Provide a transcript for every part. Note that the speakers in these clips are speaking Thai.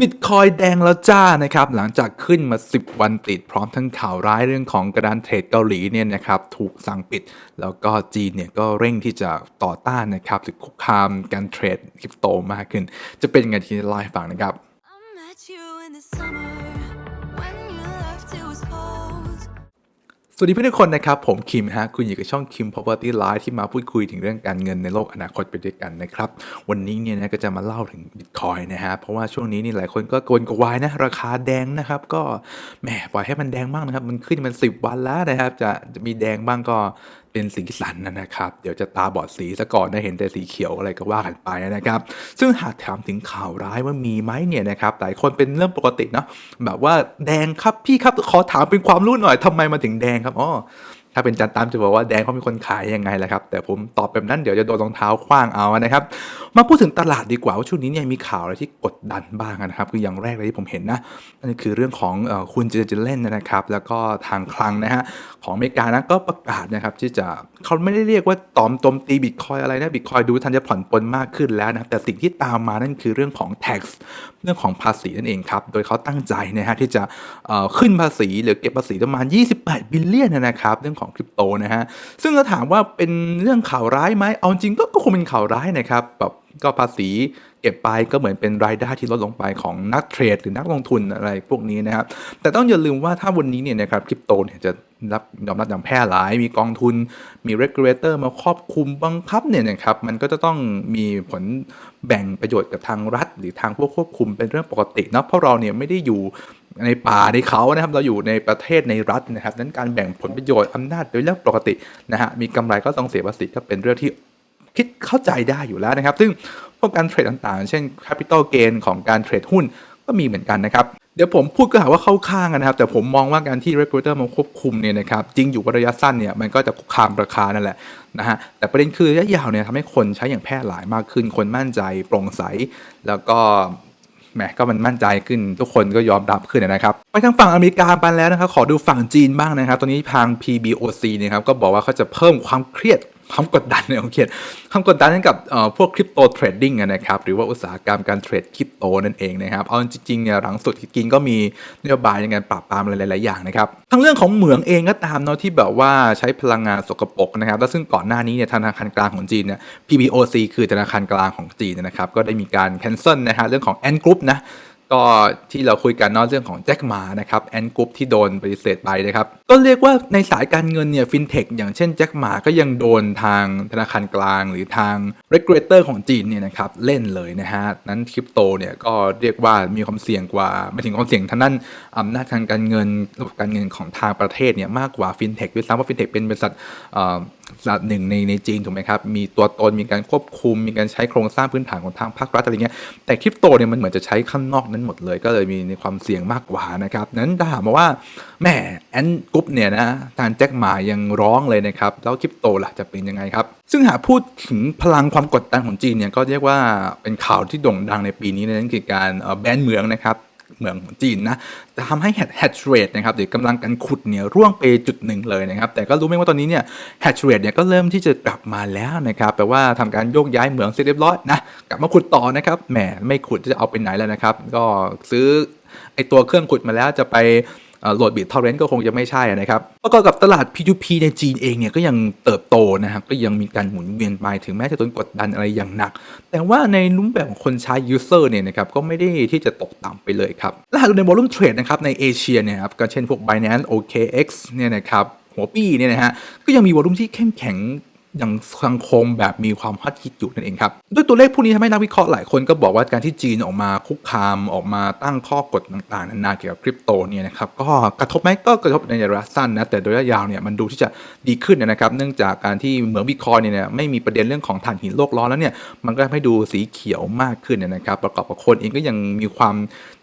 บิตคอยแดงแล้วจ้านะครับหลังจากขึ้นมา 10 วันติด พร้อมทั้งข่าวร้ายเรื่องของกระดานเทรดเกาหลีเนี่ยนะครับถูกสั่งปิด แล้วก็จีนเนี่ยก็เร่งที่จะต่อต้านนะครับหรือคุกคามการเทรดคริปโตมากขึ้น จะเป็นยังไงที่ไลฟ์ฟังนะครับ สวัสดีเพื่อนทุกคนนะครับ ผมคิมฮะ คุณอยู่กับช่องคิม Property Live ที่มาพูดคุยถึงเรื่องการเงินในโลกอนาคตไปด้วยกันนะครับ วันนี้เนี่ยนะก็จะมาเล่าถึง Bitcoin นะฮะ เพราะว่าช่วงนี้นี่หลายคนก็โกนกวายนะ ราคาแดงนะครับ ก็แหมปล่อยให้มันแดงบ้างนะครับ มันขึ้นมัน 10 วันแล้วนะครับ จะจะมีแดงบ้างก็ เป็นสีสันนะครับ เดี๋ยวจะตาบอดสีซะก่อนนะเห็นแต่สีเขียวอะไรก็ว่ากันไปนะครับ ซึ่งหากถามถึงข่าวร้ายว่ามีไหมเนี่ยนะครับหลายคนเป็นเรื่องปกติเนาะแบบว่าแดงครับพี่ครับขอถามเป็นความรู้หน่อยทำไมมาถึงแดงครับอ๋อ ถ้าเป็นจันตามจะบอกว่าแดงเขามีคนขายยังไงแหละครับ แต่ผมตอบแบบนั้นเดี๋ยวจะโดนรองเท้าคว้างเอานะครับ มาพูดถึงตลาดดีกว่าว่าช่วงนี้เนี่ยมีข่าวอะไรที่กดดันบ้างนะครับ คืออย่างแรกเลยที่ผมเห็นนะนั่นคือเรื่องของอคุณเจเจเล่นนะครับ แล้วก็ทางคลังนะฮะของอเมริกานะก็ประกาศนะครับที่จะเขาไม่ได้เรียกว่าตอมตมตีบิตคอยอะไรนะบิตคอยดูทันจะผ่อนปลนมากขึ้นแล้วนะครับแต่สิ่งที่ตามมานั่นคือเรื่องของ tax เรื่องของภาษีนั่นเองครับ โดยเขาตั้งใจนะฮะที่จะขึ้นภาษีหรือเก็บภาษีประมาณ 28 บิลเลียนนะครับเรื่องของคริปโตนะฮะซึ่งถ้าถามว่าเป็นเรื่องข่าวร้ายไหมเอาจริงก็คงเป็นข่าวร้ายนะครับแบบก็ภาษีเก็บไปก็เหมือนเป็นรายได้ที่ลดลงไปของนักเทรด หรือนักลงทุนอะไรพวกนี้นะครับ แต่ต้องอย่าลืมว่าถ้าวันนี้เนี่ยนะครับคริปโตเนี่ยจะรับยอมรับอย่างแพร่หลาย มีกองทุน มี regulator มาครอบคุมบังคับเนี่ยนะครับมันก็จะต้องมีผลแบ่งประโยชน์กับทางรัฐ หรือทางพวกควบคุมเป็นเรื่องปกตินะเพราะเราเนี่ยไม่ได้อยู่ ในป่าในเขานะครับเราอยู่ในประเทศในรัฐนะครับ นั้นการแบ่งผลประโยชน์อำนาจเป็นเรื่องปกตินะฮะมีกำไรก็ต้องเสียภาษีก็เป็นเรื่องที่คิดเข้าใจได้อยู่แล้วนะครับ ซึ่งพวกการเทรดต่างๆ เช่น capital gain ของการเทรดหุ้นก็มีเหมือนกันนะครับ เดี๋ยวผมพูดก็หาว่าเข้าข้างนนะครับ แต่ผมมองว่าการที่ regulator มาควบคุมเนี่ยนะครับจริงอยู่ว่าระยะสั้นเนี่ยมันก็จะคุกคามราคานั่นแหละนะฮะแต่ประเด็นคือระยะยาวเนี่ยทำให้คนใช้อย่างแพร่หลายมากขึ้นคนมั่นใจโปร่งใส แล้วก็ แหมก็มันมั่นใจขึ้นทุกคนก็ยอมรับขึ้นนะครับไปทางฝั่งอเมริกาไปแล้วนะครับขอดูฝั่งจีนบ้างนะครับตอนนี้ทาง PBOC เนะครับก็บอกว่าเขาจะเพิ่มความเครียด ความกดดันเนี่ยโอเคความกดดันให้กับเอ่อพวกคริปโตเทรดดิ้งนะครับหรือว่าอุตสาหกรรมการเทรดคริปโตนั่นเองนะครับเอาจริงๆเนี่ยหลังสุดกินก็มีนโยบายในการปราบปรามอะไรหลายๆอย่างนะครับทั้งเรื่องของเหมืองเองก็ตามเนาะที่แบบว่าใช้พลังงานสกปรกนะครับแล้วซึ่งก่อนหน้านี้เนี่ยธนาคารกลางของจีนเนี่ย PBOC คือธนาคารกลางของจีนนะครับก็ได้มีการ cancel นะฮะเรื่องของ Ant Group นะ ก็ที่เราคุยกันนาะเรื่องของแจ็คหมานะครับแอนกรุ๊ปที่โดนปฏิเสธไปนะครับ ก็เรียกว่าในสายการเงินเนี่ยฟินเทคอย่างเช่นแจ็คหมาก็ยังโดนทางธนาคารกลาง หรือทาง regulator ของจีนเนี่ยนะครับเล่นเลยนะฮะ นั้นคริปโตเนี่ยก็เรียกว่ามีความเสี่ยงกว่าไม่ถึงความเสี่ยงทางด้านอำนาจทางการเงินระบบการเงินของทางประเทศเนี่ยมากกว่าฟินเทคด้วยซ้ำว่าฟินเทคเป็นบริษัท หนึ่งในในจีนถูกไหมครับ มีตัวตนมีการควบคุม มีการใช้โครงสร้างพื้นฐานของทางภาครัฐอะไรเงี้ยแต่คริปโตเนี่ยมันเหมือนจะใช้ข้างนอกนั้นหมดเลย ก็เลยมีในความเสี่ยงมากกว่านะครับนั้นถ้าถามมาว่าแหม่แอนกรุ๊ปเนี่ยนะทางแจ็คหมายังร้องเลยนะครับ แล้วคริปโตล่ะจะเป็นยังไงครับ ซึ่งหากพูดถึงพลังความกดดันของจีนเนี่ยก็เรียกว่าเป็นข่าวที่โด่งดังในปีนี้นั่นคือการแบนเหมืองนะครับ เมืองของจีนนะจะทำให้ hatch rate นะครับหรือกำลังการขุดเนี่ยร่วงไปจุดหนึ่งเลยนะครับ แต่ก็รู้ไหมว่าตอนนี้เนี่ย hatch rate เนี่ยก็เริ่มที่จะกลับมาแล้วนะครับแปลว่าทำการโยกย้ายเหมืองเสร็จเรียบร้อยนะกลับมาขุดต่อนะครับแหมไม่ขุดจะเอาไปไหนแล้วนะครับ ก็ซื้อไอตัวเครื่องขุดมาแล้วจะไป โหลดบิตทอร์เรนต์ก็คงจะไม่ใช่นะครับ ประกอบกับตลาด P2P ในจีนเองเนี่ยก็ยังเติบโตนะครับ ก็ยังมีการหมุนเวียนไปถึงแม้จะโดนกดดันอะไรอย่างหนัก แต่ว่าในรูปแบบของคนใช้ user เนี่ยนะครับก็ไม่ได้ที่จะตกต่ำไปเลยครับและหากดูใน volume trade นะครับในเอเชียเนี่ยครับก็เช่นพวก Binance OKX เนี่ยนะครับหัวปีเนี่ยนะฮะก็ยังมีวอลุ่มที่เข้มแข็ง ยังสังคมแบบมีความฮอตฮิตอยู่นั่นเองครับด้วยตัวเลขพวกนี้ทำให้นักวิเคราะห์หลายคนก็บอกว่าการที่จีนออกมาคุกคามออกมาตั้งข้อกฎต่างๆนานาเกี่ยวกับคริปโตเนี่ยนะครับก็กระทบไหมก็กระทบในระยะสั้นนะแต่โดยระยะยาวเนี่ยมันดูที่จะดีขึ้นนะครับ เนื่องจากการที่เหมืองบิตคอยเนี่ยไม่มีประเด็นเรื่องของถ่านหินโลกร้อนแล้วเนี่ยมันก็ทำให้ดูสีเขียวมากขึ้นนะครับ ประกอบกับคนเองก็ยังมีความ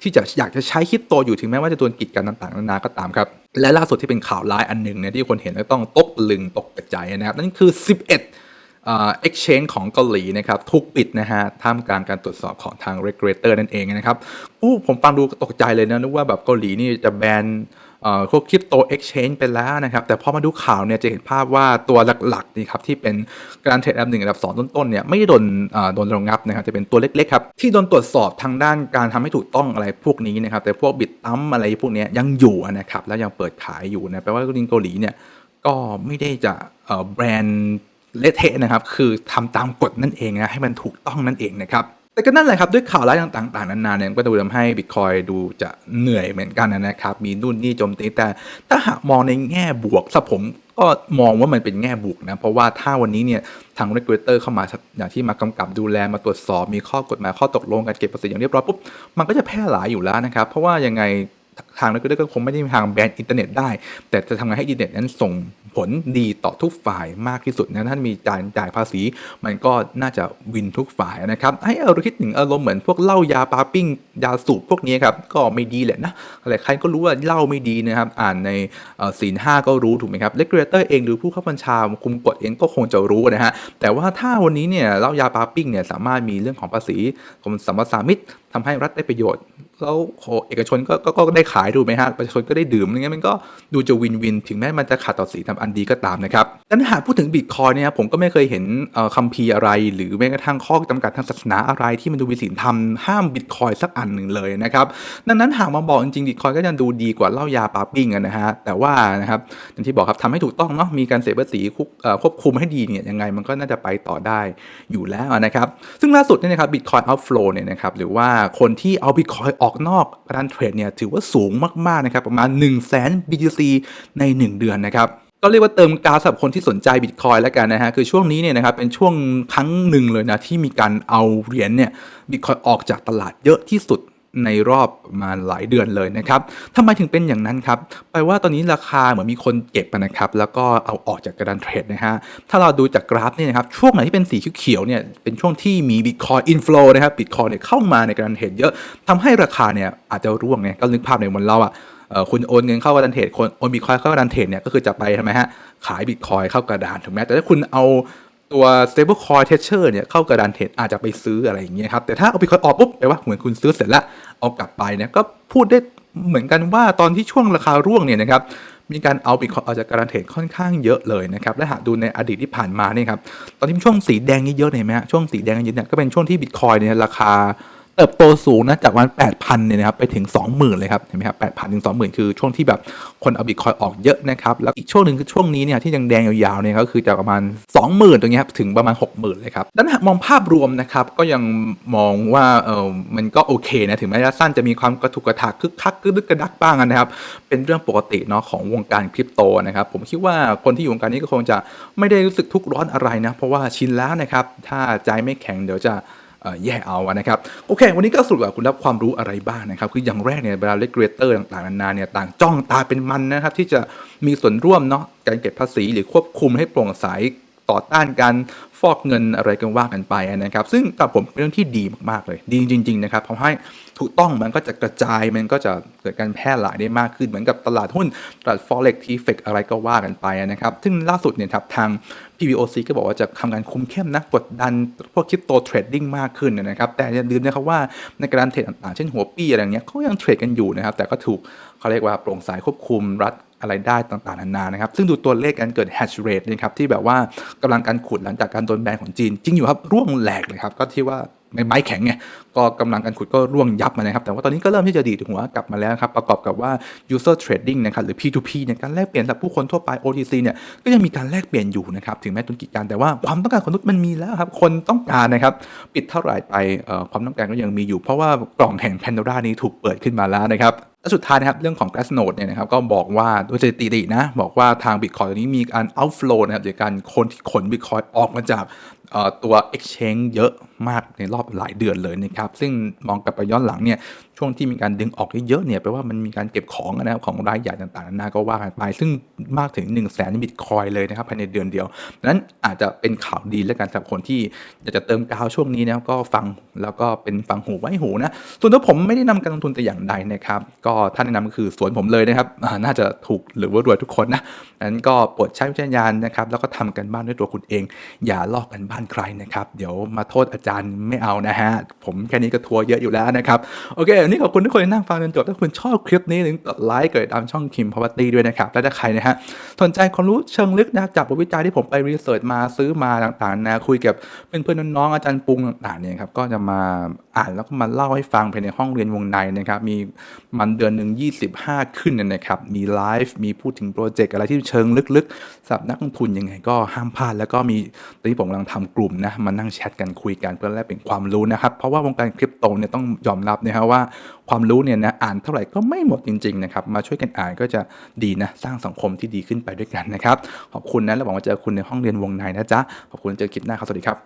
ที่จะอยากจะใช้คริปโตอยู่ถึงแม้ว่าจะโดนกีดกันต่างๆนานาก็ตามครับ และล่าสุดที่เป็นข่าวร้ายอันหนึ่งเนี่ยที่คนเห็นก็ต้องตกลึงตกกระจนะครับ นั่นคือ 11เอ็กชแนนของเกาหลีนะครับถูกปิดนะฮะท่ามกลางการตรวจสอบของทาง regulator นั่นเองนะครับอู้ผมฟังดูตกใจเลยนะนึกว่าแบบเกาหลีนี่จะแบนเพวกคริปโตเอ็กชแนนไปแล้วนะครับ แต่พอมาดูข่าวเนี่ยจะเห็นภาพว่าตัวหลักๆนี่ครับที่เป็นการเทรดอันดับหนึ่งอันดับสองต้นๆเนี่ยไม่ได้โดนเอ่อโดนระงับนะครับจะเป็นตัวเล็กๆครับที่โดนตรวจสอบทางด้านการทำให้ถูกต้องอะไรพวกนี้นะครับแต่พวกบิตตัมอะไรพวกนี้ยังอยู่นะครับแล้วยังเปิดขายอยู่นะแปลว่าลิงเกาหลีเนี่ยก็ไม่ได้จะเอ่อแบรนด์เละเทะนะครับ คือทำตามกฎนั่นเองนะให้มันถูกต้องนั่นเองนะครับ แต่ก็นั่นแหละครับด้วยข่าวร้ายต่างๆ นานาเนี่ยก็ดูทำให้บิตคอยดูจะเหนื่อยเหมือนกันนะครับ มีนู่นนี่โจมตีแต่ถ้าหากมองในแง่บวกสับผมก็มองว่ามันเป็นแง่บวกนะ เพราะว่าถ้าวันนี้เนี่ยทาง regulator เข้ามาอย่างที่มากำกับดูแลมาตรวจสอบ มีข้อกฎหมายข้อตกลงการเก็บภาษีอย่างเรียบร้อยปุ๊บมันก็จะแพร่หลายอยู่แล้วนะครับ เพราะว่ายังไงทาง regulator ก็คงไม่ได้มีทางแบนอินเทอร์เน็ตได้ แต่จะทำไงให้อินเทอร์เน็ตนั้นส่งผลดีต่อทุกฝ่ายมากที่สุดนะท่านมีการจ่ายภาษี มันก็น่าจะวินทุกฝ่ายนะครับให้เราคิดถึงอารมณ์เหมือนพวกเหล้ายาปาปิ้งยาสูบพวกนี้ครับก็ไม่ดีแหละนะอะไรใครก็รู้ว่าเหล้าไม่ดีนะครับ อ่านในเอ่อศีลห้าก็รู้ถูกไหมครับเลกูเลเตอร์เองหรือผู้เข้าบัญชาคุมกฎเองก็คงจะรู้นะฮะแต่ว่าถ้าวันนี้เนี่ยเหล้ายาปาปิ้งเนี่ยสามารถมีเรื่องของภาษีกรมสัมปทามิตรทำให้รัฐได้ประโยชน์ แล้วเอกชนก็ก็ก็ได้ขายถูกไหมฮะประชาชนก็ได้ดื่มอย่างเงี้ยมันก็ดูจะวินวิน ถึงแม้มันจะขาดต่อสีทำอันดีก็ตามนะครับดังนั้นหากพูดถึงบิตคอยเนี่ยผมก็ไม่เคยเห็นคัมภีร์อะไร หรือแม้กระทั่งข้อจำกัดทางศาสนาอะไรที่มันดูมีศีลธรรมห้ามบิตคอยสักอันหนึ่งเลยนะครับดังนั้นหากมาบอกจริงๆบิตคอยก็จะดูดีกว่าเหล้ายาปาปิ้งนะฮะแต่ว่านะครับอย่างที่บอกครับทำให้ถูกต้องเนาะมีการเสียภาษีคุกเอ่อควบคุมให้ดีเนี่ยยังไงมันก็น่าจะไปต่อได้อยู่แล้วนะครับซึ่งล่าสุดเนี่ยนะครับบิตคอยเอาฟลูเนี่ยนะครับหรือว่าคนที่เอาบิตคอยออกนอกการเทรดเนี่ยถือว่าสูงมากๆนะครับประมาณ 1 0 0 0 0แสน BTC ใน 1 เดือนนะครับก็เรียกว่าเติมกาสำหรับคนที่สนใจบิตคอยแล้วกันนะฮะคือช่วงนี้เนี่ยนะครับเป็นช่วงครั้งหนึ่งเลยนะที่มีการเอาเหรียญเนี่ยบิตคอยออกจากตลาดเยอะที่สุด ในรอบมาหลายเดือนเลยนะครับทำไมถึงเป็นอย่างนั้นครับแปลว่าตอนนี้ราคาเหมือนมีคนเก็บนะครับ แล้วก็เอาออกจากกระดารเทรดนะฮะ ถ้าเราดูจากกราฟเนี่ยนะครับ ช่วงไหนที่เป็นสีเขียวเนี่ย เป็นช่วงที่มีบิตคอยอินฟลูนะครับบิตคอยเนี่ยเข้ามาในกระดารเทรดเยอะทำให้ราคาเนี่ยอาจจะร่วงเนี่ย ก็นึกภาพในวันเราอะเอ่อคุณโอนเงินเข้ากระดานเทรดคนโอนบิตคอยเข้ากระดานเทรดเนี่ยก็คือจะไปทำไมฮะ ขายบิตคอยเข้ากระดานถูกไหมแต่ถ้าคุณเอา ตัว stable coin tether เนี่ยเข้ากระดานเทรดอาจจะไปซื้ออะไรอย่างเงี้ยครับแต่ถ้าเอาไปคอยออกปุ๊บแปลว่าเหมือนคุณซื้อเสร็จแล้วเอากลับไปเนี่ยก็พูดได้เหมือนกันว่าตอนที่ช่วงราคาร่วงเนี่ยนะครับมีการเอาบิตคอยเอาจากกระดานเทรดค่อนข้างเยอะเลยนะครับและหากดูในอดีตที่ผ่านมาเนี่ยครับตอนที่ช่วงสีแดงเยอะๆเนี่ยเห็นไหมฮะช่วงสีแดงเยอะเนี่ยก็เป็นช่วงที่บิตคอยเนี่ยราคา เติบโตสูงนะจากวัน 8,000 เนี่ยนะครับไปถึง 20,000 เลยครับเห็นไหมครับ 8,000 ถึง 20,000 คือช่วงที่แบบคนเอาบิตคอยออกเยอะนะครับแล้วอีกช่วงหนึ่งคือช่วงนี้เนี่ยที่ยังแดงยาวๆเนี่ยก็คือจากประมาณ 20,000 ตรงนี้ครับถึงประมาณ 60,000 เลยครับดังนั้นมองภาพรวมนะครับก็ยังมองว่าเออมันก็โอเคนะถึงแม้ระยะสั้นจะมีความกระทุกกระทักคึกคักกึกดึกกระดักบ้างนะครับเป็นเรื่องปกติเนาะของวงการคริปโตนะครับผมคิดว่าคนที่อยู่วงการนี้ก็คงจะไม่ได้รู้สึกทุกข์ร้อนอะไรนะเพราะว่าชินแล้วนะครับถ้าใจไม่แข็งเดี๋ยวจะ แย่เอาอะนะครับโอเค วันนี้ก็สรุปว่าคุณรับความรู้อะไรบ้างนะครับ คืออย่างแรกเนี่ยเวลาเลกูเลเตอร์ต่างๆนานาเนี่ยต่างจ้องตาเป็นมันนะครับที่จะมีส่วนร่วมเนาะการเก็บภาษีหรือควบคุมให้โปร่งใส ต่อต้านการฟอกเงินอะไรกันว่ากันไปนะครับ ซึ่งกับผมเป็นเรื่องที่ดีมากๆเลย ดีจริง ๆ นะครับทำให้ถูกต้องมันก็จะกระจายมันก็จะเกิดการแพร่หลายได้มากขึ้นเหมือนกับตลาดหุ้นตลาด forex t f e c อะไรก็ว่ากันไปนะครับ ซึ่งล่าสุดเนี่ยครับทาง PBOC ก็บอกว่าจะทำการคุมเข้มนะกดดันพวกคริปโตเทรดดิ้งมากขึ้นนะครับ แต่อย่าลืมนะครับว่าในการเทรดต่างๆ เช่นหัวปี้อะไรอย่างเงี้ยเขายังเทรดกันอยู่นะครับ แต่ก็ถูกเขาเรียกว่าโปร่งใสควบคุมรัฐ อะไรได้ต่างๆนานานะครับ ซึ่งดูตัวเลขการเกิด hash rate นะครับที่แบบว่ากำลังการขุดหลังจากการโดนแบนของจีน จริงอยู่ครับร่วงแหลกเลยครับก็ที่ว่าไม้แข็งไงก็กำลังการขุดก็ร่วงยับมานะครับ แต่ว่าตอนนี้ก็เริ่มที่จะดีดหัวกลับมาแล้วครับ ประกอบกับว่า user trading นะครับหรือ P2P เนี่ยการแลกเปลี่ยนสำหรับผู้คนทั่วไป OTC เนี่ยก็ยังมีการแลกเปลี่ยนอยู่นะครับ ถึงแม้ธุรกิจการแต่ว่าความต้องการของมนุษย์มันมีแล้วครับ คนต้องการนะครับ ปิดเท่าไหร่ไปความต้องการก็ยังมีอยู่ เพราะว่ากล่องแห่ง Pandora นี้ถูกเปิดขึ้นมาแล้วนะครับ และสุดท้ายนะครับเรื่องของ Glassnode เนี่ยนะครับก็บอกว่าโดยสถิตินะบอกว่าทาง Bitcoin ตอนนี้มีการ outflow นะครับจากการคนที่ขน Bitcoin ออกมาจากตัว exchange เยอะ มากในรอบหลายเดือนเลยนะครับ ซึ่งมองกลับไปย้อนหลังเนี่ยช่วงที่มีการดึงออกเยอะๆเนี่ยแปลว่ามันมีการเก็บของนะครับของรายใหญ่ต่างๆนานาก็ว่ากันไป ซึ่งมากถึง1 0 0 0 0แสนบิตคอยเลยนะครับภายในเดือนเดียวดังนั้นอาจจะเป็นข่าวดีแล้วกันสำหรับคนที่อยากจะเติมกาวช่วงนี้นะครับก็ฟังแล้วก็เป็นฟังหูไว้หูนะส่วนตัวผมไม่ได้นำการลงทุนแต่อย่างใดนะครับ ก็ท่านแนะนำก็คือสวนผมเลยนะครับน่าจะถูกหรือว่ารวยทุกคนนะนั้นก็โปรดใช้วิจารณญาณนะครับแล้วก็ทำกันบ้านด้วยตัวคุณเอง อย่าลอกกันบ้านใครนะครับ เดี๋ยวมาโทษอาจารันไม่เอานะฮะ ผมแค่นี้ก็ทัวร์เยอะอยู่แล้วนะครับ โอเควันนี้ขอบคุณทุกคนที่นั่งฟังจนจบ ถ้าคุณชอบคลิปนี้ถึงกดไลค์กดติดตามช่องคิมพาวเวอร์ตี้ด้วยนะครับ และถ้าใครนะฮะสนใจความรู้เชิงลึกนะจากบทวิจัยที่ผมไปรีเสิร์ชมาซื้อมาต่างๆนะคุยกับเพื่อนๆน้องๆอาจารย์ปุงต่างๆเนี่ยครับก็จะมาอ่านแล้วก็มาเล่าให้ฟังภายในห้องเรียนวงในนะครับ มีมันเดือนหนึ่ง25 ขึ้นเนยนะครับ มีไลฟ์มีพูดถึงโปรเจกต์อะไรที่เชิงลึกๆสำหรับนักลงทุนยังไงก็ห้ามพลาด แล้วก็มีตอนนี้ผมกำลังทำกลุ่มนะมานั่งแชทกันคุยกันเพื่อแลกเปลี่ยนความรู้นะครับ เพราะว่าวงการคริปโตเนี่ยต้องยอมรับนะฮะว่าความรู้เนี่ยนะอ่านเท่าไหร่ก็ไม่หมดจริงๆนะครับมาช่วยกันอ่านก็จะดีนะสร้างสังคมที่ดีขึ้นไปด้วยกันนะครับขอบคุณนะและหวังว่าเจอคุณในห้องเรียนวงในนะจ๊ะขอบคุณเจอคลิปหน้าครับสวัสดีครับ